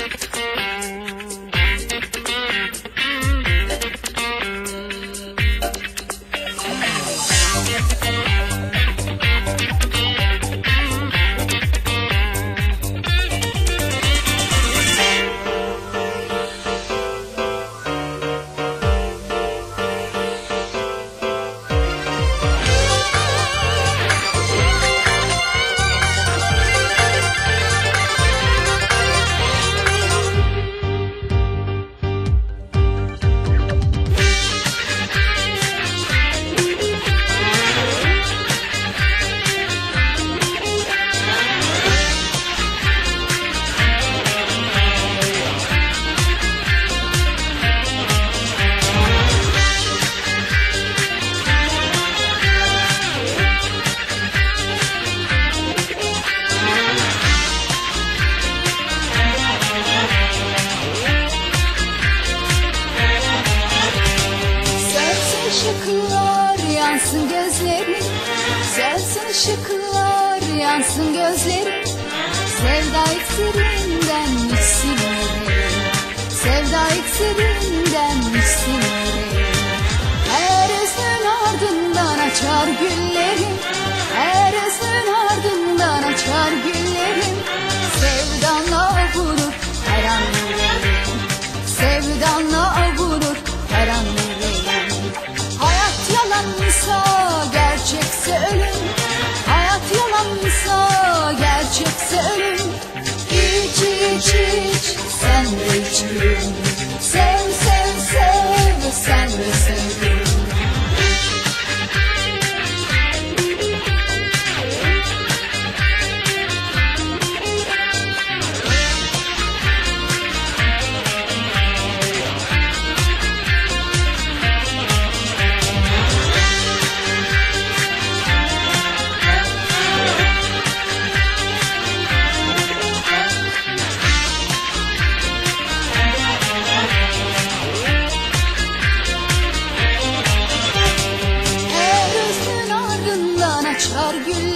Thank you. yansın gözlerin Güzelsin ışıklar yansın gözlerin Sevda iksirinden içsin yüreğim Sevda iksirinden içsin yüreğim Her özlem ardından açar güller. are you